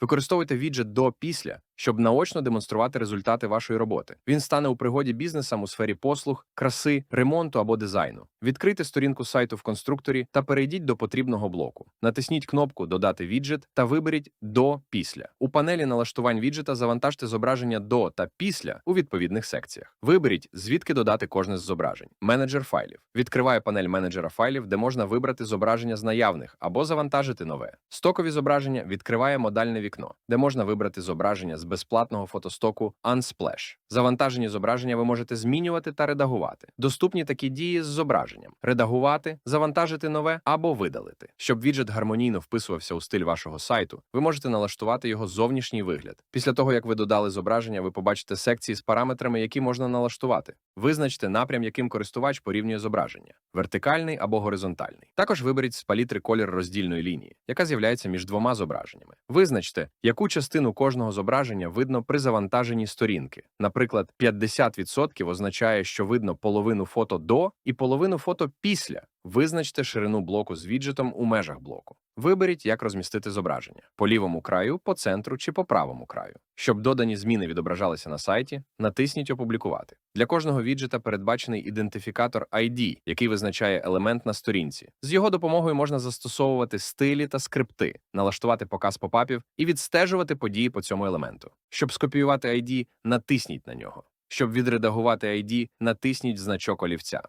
Використовуйте віджит до після, щоб наочно демонструвати результати вашої роботи. Він стане у пригоді бізнесам у сфері послуг, краси, ремонту або дизайну. Відкрийте сторінку сайту в конструкторі та перейдіть до потрібного блоку. Натисніть кнопку Додати віджит та виберіть до після. У панелі налаштувань віджита завантажте зображення до та після у відповідних секціях. Виберіть, звідки додати кожне з зображень. Менеджер файлів відкриває панель менеджера файлів, де можна вибрати зображення з наявних або завантажити нове. Стокові зображення відкриває модальне вікно, де можна вибрати зображення з безплатного фотостоку Unsplash. Завантажені зображення ви можете змінювати та редагувати. Доступні такі дії з зображенням: редагувати, завантажити нове або видалити. Щоб віджит гармонійно вписувався у стиль вашого сайту, ви можете налаштувати його зовнішній вигляд. Після того, як ви додали зображення, ви побачите секції з параметрами, які можна налаштувати. Визначте напрям, яким користувач порівнює зображення: вертикальний або горизонтальний. Також виберіть з палітри колір роздільної лінії, яка з'являється між двома зображеннями. Визначте, яку частину кожного зображення видно при завантаженні сторінки. Наприклад, 50% означає, що видно половину фото до і половину фото після. Визначте ширину блоку з віджитом у межах блоку. Виберіть, як розмістити зображення по лівому краю, по центру чи по правому краю. Щоб додані зміни відображалися на сайті, натисніть Опублікувати. Для кожного віджита передбачений ідентифікатор ID, який визначає елемент на сторінці. З його допомогою можна застосовувати стилі та скрипти, налаштувати показ попапів і відстежувати події по цьому елементу. Щоб скопіювати ID, натисніть на нього. Щоб відредагувати ID, натисніть значок олівця.